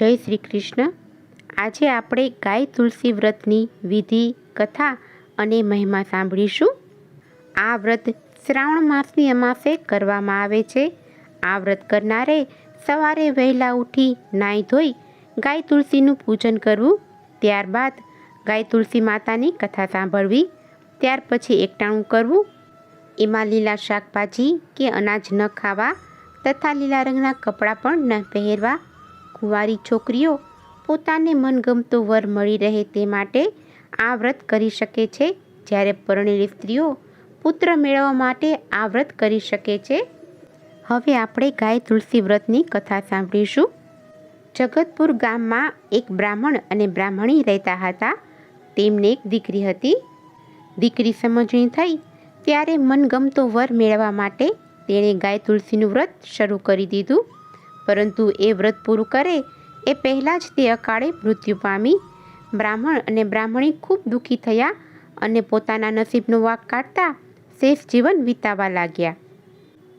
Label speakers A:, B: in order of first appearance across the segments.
A: જય શ્રી કૃષ્ણ. આજે આપણે ગાય તુલસી વ્રતની વિધિ, કથા અને મહિમા સાંભળીશું. આ વ્રત શ્રાવણ માસની અમાસે કરવામાં આવે છે. આ વ્રત કરનારે સવારે વહેલા ઉઠી નાહી ધોઈ ગાય તુલસીનું પૂજન કરવું, ત્યારબાદ ગાય તુલસી માતાની કથા સાંભળવી, ત્યાર પછી એકટાણું કરવું. એમાં લીલા શાકભાજી કે અનાજ ન ખાવા તથા લીલા રંગના કપડાં પણ ન પહેરવા કુંવારી છોકરીઓ પોતાને મનગમતો વર મળી રહે તે માટે આ વ્રત કરી શકે છે. જ્યારે પરણેલી સ્ત્રીઓ પુત્ર મેળવવા માટે આ વ્રત કરી શકે છે. હવે આપણે ગાય તુલસી વ્રતની કથા સાંભળીશું. જગતપુર ગામમાં એક બ્રાહ્મણ અને બ્રાહ્મણી રહેતા હતા. તેમને એક દીકરી હતી. દીકરી સમજણી થઈ ત્યારે મનગમતો વર મેળવવા માટે તેણે ગાય તુલસીનું વ્રત શરૂ કરી દીધું. પરંતુ એ વ્રત પૂરું કરે, એ પહેલાં જ તે અકાળે મૃત્યુ પામી. બ્રાહ્મણ અને બ્રાહ્મણી ખૂબ દુઃખી થયા અને પોતાના નસીબનો વાક કાઢતા શેષ જીવન વિતાવા લાગ્યા.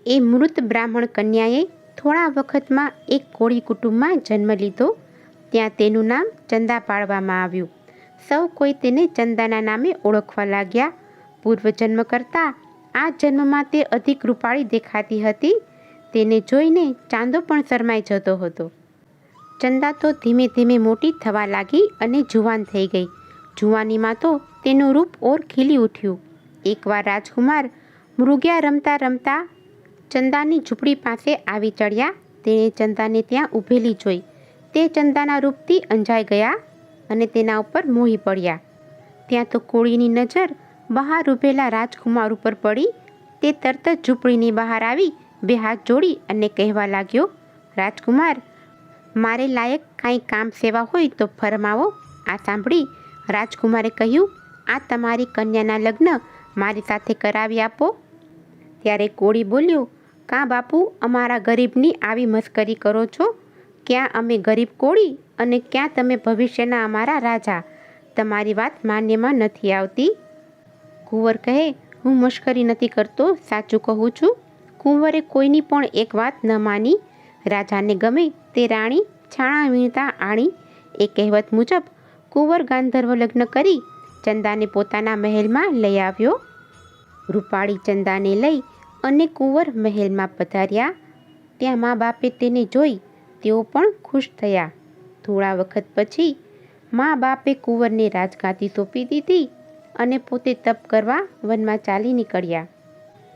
A: એ મૃત બ્રાહ્મણ કન્યાએ થોડા વખતમાં એક કોળી કુટુંબમાં જન્મ લીધો. ત્યાં તેનું નામ ચંદા પાડવામાં આવ્યું. સૌ કોઈ તેને ચંદાના નામે ઓળખવા લાગ્યા. પૂર્વજન્મ કરતાં આ જન્મમાં તે અધિક રૂપાળી દેખાતી હતી. તેને જોઈને ચાંદો પણ શરમાઈ જતો હતો. ચંદા તો ધીમે ધીમે મોટી થવા લાગી અને જુવાન થઈ ગઈ. જુવાનીમાં તો તેનું રૂપ ઓર ખીલી ઉઠ્યું. એકવાર રાજકુમાર મૃગ્યા રમતા રમતા ચંદાની ઝૂંપડી પાસે આવી ચડ્યા. તેણે ચંદાને ત્યાં ઊભેલી જોઈ. તે ચંદાના રૂપથી અંજાઈ ગયા અને તેના ઉપર મોહી પડ્યા. ત્યાં તો કોળીની નજર બહાર ઊભેલા રાજકુમાર ઉપર પડી. તે તરત જ ઝૂંપડીની બહાર આવી બે હાથ જોડી અને કહેવા લાગ્યો, રાજકુમાર, મારે લાયક કાંઈ કામ સેવા હોય તો ફરમાવો. આ સાંભળી રાજકુમારે કહ્યું, આ તમારી કન્યાના લગ્ન મારી સાથે કરાવી આપો. ત્યારે કોળી બોલ્યો, કાં બાપુ, અમારા ગરીબની આવી મસ્કરી કરો છો? ક્યાં અમે ગરીબ કોળી અને ક્યાં તમે ભવિષ્યના અમારા રાજા? તમારી વાત માન્યમાં નથી આવતી. કુંવર કહે, હું મશ્કરી નથી કરતો, સાચું કહું છું. કુંવરે કોઈની પણ એક વાત ન માની. રાજાને ગમે તે રાણી છાણા વીણતા આણી. એ કહેવત મુજબ કુંવર ગાંધર્વ લગ્ન કરી ચંદાને પોતાના મહેલમાં લઈ આવ્યો. રૂપાળી ચંદાને લઈ અને કુંવર મહેલમાં પધાર્યા. ત્યાં મા બાપે તેને જોઈ તેઓ પણ ખુશ થયા. થોડા વખત પછી મા બાપે કુંવરને રાજગાદી સોંપી દીધી અને પોતે તપ કરવા વનમાં ચાલી નીકળ્યા.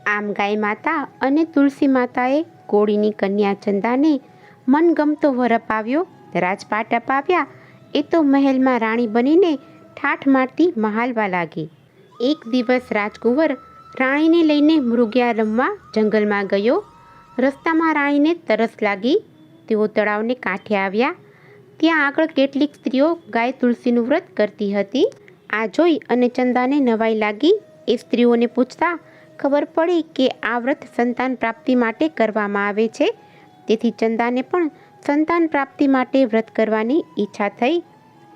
A: આમ ગાય માતા અને તુલસી માતાએ કોળીની કન્યા ચંદાને મનગમતો વર અપાવ્યો રાજપાટ અપાવ્યા. એ તો મહેલમાં રાણી બનીને ઠાઠ મારતી મહાલવા લાગી. એક દિવસ રાજકુંવર રાણીને લઈને મૃગ્યા રમવા જંગલમાં ગયો. રસ્તામાં રાણીને તરસ લાગી. તેઓ તળાવને કાંઠે આવ્યા. ત્યાં આગળ કેટલીક સ્ત્રીઓ ગાય તુલસીનું વ્રત કરતી હતી. આ જોઈ અને ચંદાને નવાઈ લાગી. એ સ્ત્રીઓને પૂછતા ખબર પડી કે આ વ્રત સંતાન પ્રાપ્તિ માટે કરવામાં આવે છે. તેથી ચંદાને પણ સંતાન પ્રાપ્તિ માટે વ્રત કરવાની ઈચ્છા થઈ.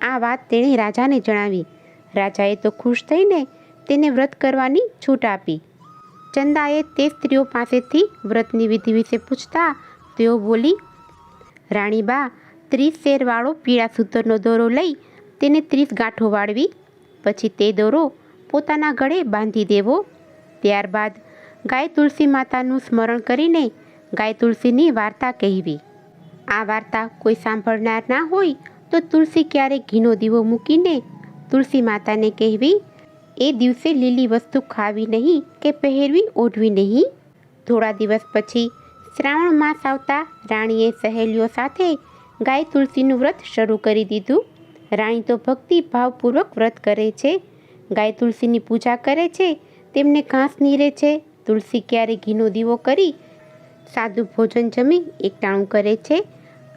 A: આ વાત તેણે રાજાને જણાવી. રાજાએ તો ખુશ થઈને તેને વ્રત કરવાની છૂટ આપી. ચંદાએ તે સ્ત્રીઓ પાસેથી વ્રતની વિધિ વિશે પૂછતા તેઓ બોલી, રાણીબા, ત્રીસ શેરવાળો પીળા સૂતરનો દોરો લઈ તેને ત્રીસ ગાંઠો વાળવી. પછી તે દોરો પોતાના ગળે બાંધી દેવો. ત્યારબાદ ગાય તુલસી માતાનું સ્મરણ કરીને ગાય તુલસીની વાર્તા કહેવી. આ વાર્તા કોઈ સાંભળનાર ના હોય તો તુલસી ક્યારેક ઘીનો દીવો મૂકીને તુલસી માતાને કહેવી? એ દિવસે લીલી વસ્તુ ખાવી નહીં કે પહેરવી ઓઢવી નહીં? થોડા દિવસ પછી શ્રાવણ માસ આવતા રાણીએ સહેલીઓ સાથે ગાય તુલસીનું વ્રત શરૂ કરી દીધું. રાણી તો ભક્તિ ભાવપૂર્વક વ્રત કરે છે. ગાય તુલસીની પૂજા કરે છે. તેમને ઘાસ નીરે છે. તુલસી ક્યારે ઘીનો દીવો કરી સાદું ભોજન જમી એકટાણું કરે છે.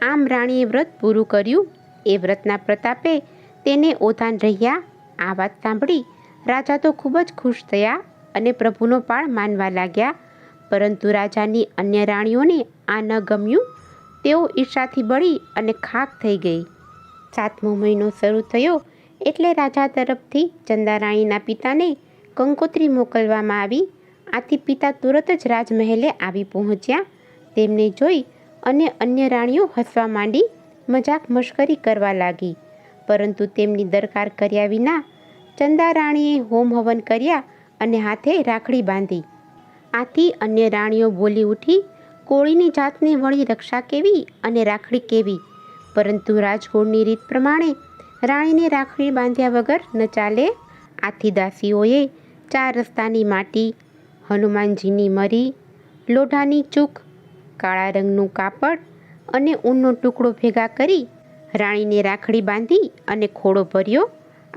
A: આમ રાણીએ વ્રત પૂરું કર્યું. એ વ્રતના પ્રતાપે તેને ઓધાન રહ્યા. આ વાત સાંભળી રાજા તો ખૂબ જ ખુશ થયા અને પ્રભુનો પાળ માનવા લાગ્યા. પરંતુ રાજાની અન્ય રાણીઓને આ ન ગમ્યું. તેઓ ઈર્ષાથી બળી અને ખાક થઈ ગઈ. સાતમો મહિનો શરૂ થયો એટલે રાજા તરફથી ચંદારાણીના પિતાને કંકોત્રી મોકલવામાં આવી. આથી પિતા તુરત જ રાજમહેલે આવી પહોંચ્યા. તેમને જોઈ અને અન્ય રાણીઓ હસવા માંડી, મજાક મશ્કરી કરવા લાગી. પરંતુ તેમની દરકાર કર્યા વિના ચંદા રાણીએ હોમ હવન કર્યા અને હાથે રાખડી બાંધી. આથી અન્ય રાણીઓ બોલી ઉઠી, કોળીની જાતને વળી રક્ષા કેવી અને રાખડી કેવી? પરંતુ રાજકુળની રીત પ્રમાણે રાણીને રાખડી બાંધ્યા વગર ન ચાલે. આથી દાસીઓએ ચાર રસ્તાની માટી, હનુમાનજીની મરી, લોઢાની ચૂક, કાળા રંગનું કાપડ અને ઊનનો ટુકડો ભેગા કરી રાણીને રાખડી બાંધી અને ખોડો ભર્યો.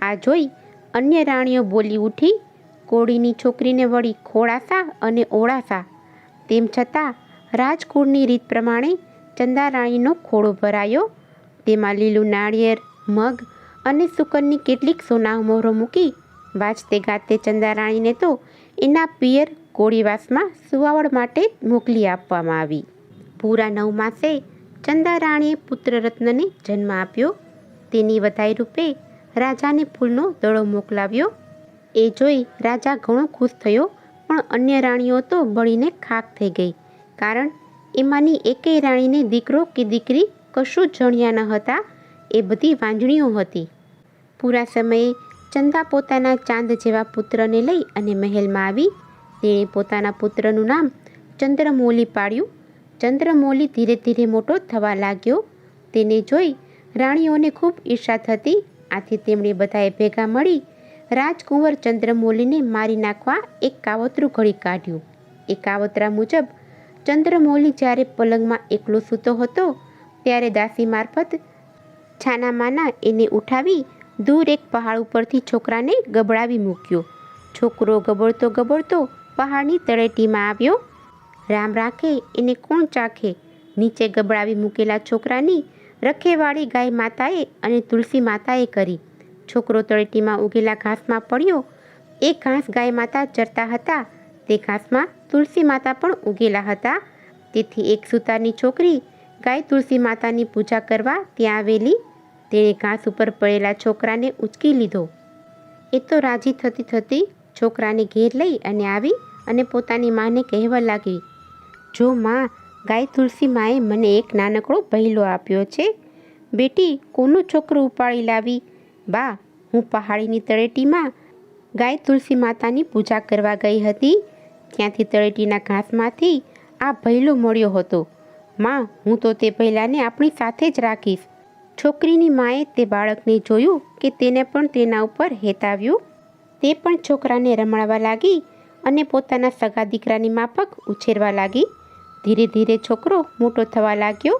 A: આ જોઈ અન્ય રાણીઓ બોલી ઉઠી, કોળીની છોકરીને વળી ખોળાસા અને ઓળાસા. તેમ છતાં રાજકુળની રીત પ્રમાણે ચંદા રાણીનો ખોળો ભરાયો. તેમાં લીલું નાળિયેર, મગ અને સુકનની કેટલીક સોના મોહરો મૂકી વાજતે ગાતે ચંદારાણીને તો એના પિયર કોળીવાસમાં સુવાવડ માટે મોકલી આપવામાં આવી. પૂરા નવ માસે ચંદારાણીએ પુત્રરત્નને જન્મ આપ્યો. તેની વધાઈ રૂપે રાજાને ફૂલનો દડો મોકલાવ્યો. એ જોઈ રાજા ઘણો ખુશ થયો, પણ અન્ય રાણીઓ તો બળીને ખાક થઈ ગઈ, કારણ એમાંની એકેય રાણીને દીકરો કે દીકરી કશું જ જણ્યા ન હતા, એ બધી વાંજણીઓ હતી. પૂરા સમયે ચંદા પોતાના ચાંદ જેવા પુત્રને લઈ અને મહેલમાં આવી. તેણે પોતાના પુત્રનું નામ ચંદ્રમૌલી પાડ્યું. ચંદ્રમૌલી ધીરે ધીરે મોટો થવા લાગ્યો. તેને જોઈ રાણીઓને ખૂબ ઈર્ષા થતી. આથી તેમણે બધાએ ભેગા મળી રાજકુંવર ચંદ્રમૌલીને મારી નાખવા એક કાવતરું ઘડી કાઢ્યું. એ કાવતરા મુજબ ચંદ્રમૌલી જ્યારે પલંગમાં એકલો સૂતો હતો, ત્યારે દાસી મારફત છાનામાના એને ઉઠાવી દૂર એક પહાડ ઉપરથી છોકરાને ગબડાવી મૂક્યો. છોકરો ગબડતો ગબડતો પહાડની તળેટીમાં આવ્યો. રામ રાખે, એને કોણ ચાખે? નીચે ગબડાવી મૂકેલા છોકરાની રખેવાળી ગાય માતાએ અને તુલસી માતાએ કરી. છોકરો તળેટીમાં ઉગેલા ઘાસમાં પડ્યો. એ ઘાસ ગાય માતા ચરતા હતા. તે ઘાસમાં તુલસી માતા પણ ઉગેલા હતા. તેથી એક સુતારની છોકરી ગાય તુલસી માતાની પૂજા કરવા ત્યાં આવેલી તેણે ઘાસ ઉપર પડેલા છોકરાને ઉચકી લીધો. એ તો રાજી થતી થતી છોકરાને ઘેર લઈ અને આવી અને પોતાની માને કહેવા લાગી, જો માં, ગાય તુલસી માએ મને એક નાનકડો પહેલો આપ્યો છે. બેટી, કોનું છોકરું ઉપાડી લાવી? બા, હું પહાડીની તળેટીમાં ગાય તુલસી માતાની પૂજા કરવા ગઈ હતી. ત્યાંથી તળેટીના ઘાસમાંથી આ ભૈલો મળ્યો હતો. માં, હું તો તે ભૈલાને આપણી સાથે જ રાખીશ. છોકરીની માએ તે બાળકને જોયું કે તેને પણ તેના ઉપર હેતાવ્યું. તે પણ છોકરાને રમાડવા લાગી અને પોતાના સગા દીકરાની માફક ઉછેરવા લાગી. ધીરે ધીરે છોકરો મોટો થવા લાગ્યો.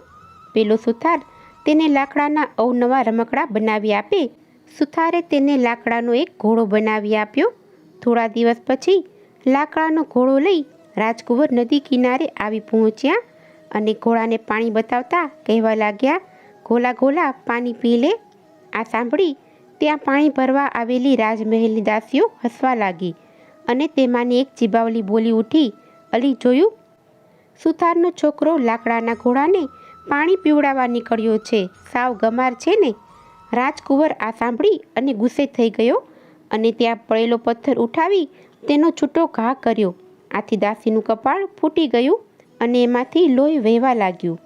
A: પેલો સુથાર તેને લાકડાના અવનવા રમકડા બનાવી આપે. સુથારે તેને લાકડાનો એક ઘોડો બનાવી આપ્યો. થોડા દિવસ પછી લાકડાનો ઘોડો લઈ રાજકુંવર નદી કિનારે આવી પહોંચ્યા અને ઘોડાને પાણી બતાવતા કહેવા લાગ્યા ઘોલા ઘોલા પાણી પી લે. આ સાંભળી ત્યાં પાણી ભરવા આવેલી રાજમહેલની દાસીઓ હસવા લાગી અને તેમાંની એક ચીબાવલી બોલી ઉઠી અલી જોયું, સુથારનો છોકરો લાકડાના ઘોડાને પાણી પીવડાવવા નીકળ્યો છે. સાવ ગમાર છે ને રાજકુંવર આ સાંભળી અને ગુસ્સે થઈ ગયો અને ત્યાં પડેલો પથ્થર ઉઠાવી તેનો છૂટો ઘા કર્યો. આથી દાસીનું કપાળ ફૂટી ગયું અને એમાંથી લોહી વહેવા લાગ્યું.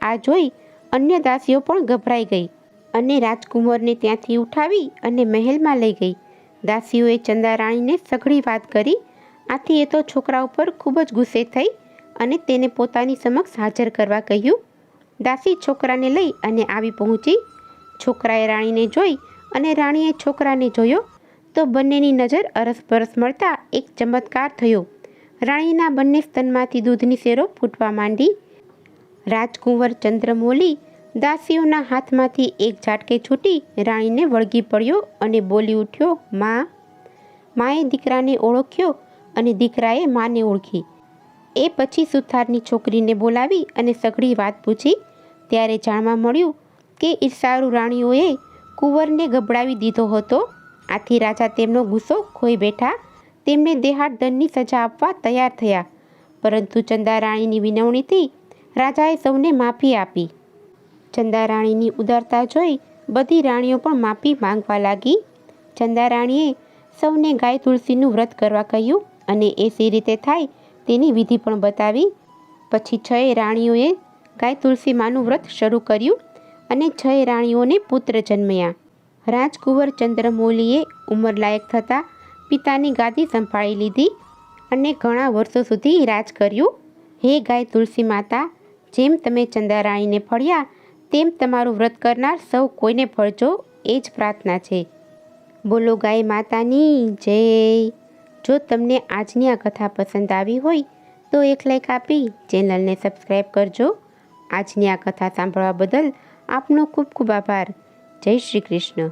A: આ જોઈ અન્ય દાસીઓ પણ ગભરાઈ ગઈ અને રાજકુંવરને ત્યાંથી ઉઠાવી અને મહેલમાં લઈ ગઈ. દાસીઓએ ચંદા રાણીને સઘળી વાત કરી. આથી એ તો છોકરા ઉપર ખૂબ જ ગુસ્સે થઈ અને તેને પોતાની સમક્ષ હાજર કરવા કહ્યું. દાસી છોકરાને લઈ અને આવી પહોંચી. છોકરાએ રાણીને જોઈ અને રાણીએ છોકરાને જોયો તો બંનેની નજર અરસપરસ મળતા એક ચમત્કાર થયો. રાણીના બંને સ્તનમાંથી દૂધની શેરો ફૂટવા માંડી. રાજકુંવર ચંદ્રમોલી દાસીઓના હાથમાંથી એક ઝાટકે છૂટી રાણીને વળગી પડ્યો અને બોલી ઉઠ્યો, માં. માએ દીકરાને ઓળખ્યો અને દીકરાએ માને ઓળખી. એ પછી સુથારની છોકરીને બોલાવી અને સઘળી વાત પૂછી. ત્યારે જાણવા મળ્યું કે ઈર્ષાળુ રાણીઓએ કુંવરને ગબડાવી દીધો હતો. આથી રાજા તેમનો ગુસ્સો ખોઈ બેઠા. તેમને દેહાડદંડની સજા આપવા તૈયાર થયા. પરંતુ ચંદા રાણીની વિનવણીથી રાજાએ સૌને માફી આપી. ચંદા રાણીની ઉદારતા જોઈ બધી રાણીઓ પણ માફી માંગવા લાગી. ચંદા રાણીએ સૌને ગાય તુલસીનું વ્રત કરવા કહ્યું અને એ સી રીતે થાય તેની વિધિ પણ બતાવી. પછી છએ રાણીઓએ ગાય તુલસી માનું વ્રત શરૂ કર્યું અને છ રાણીઓને પુત્ર જન્મ્યા. રાજકુંવર ચંદ્રમૌલીએ ઉંમરલાયક થતાં પિતાની ગાદી સંભાળી લીધી અને ઘણા વર્ષો સુધી રાજ કર્યું. હે ગાય તુલસી માતા જેમ તમે ચંદારાણીને ફળ્યા, તેમ તમારું વ્રત કરનાર સૌ કોઈને ફળજો, એ જ પ્રાર્થના છે. બોલો ગાય માતાની, જય. જો તમને આજની આ કથા પસંદ આવી હોય, તો એક લાઈક આપી, ચેનલને સબસ્ક્રાઈબ કરજો. આજની આ કથા સાંભળવા બદલ આપનો ખૂબ ખૂબ આભાર. જય શ્રી કૃષ્ણ.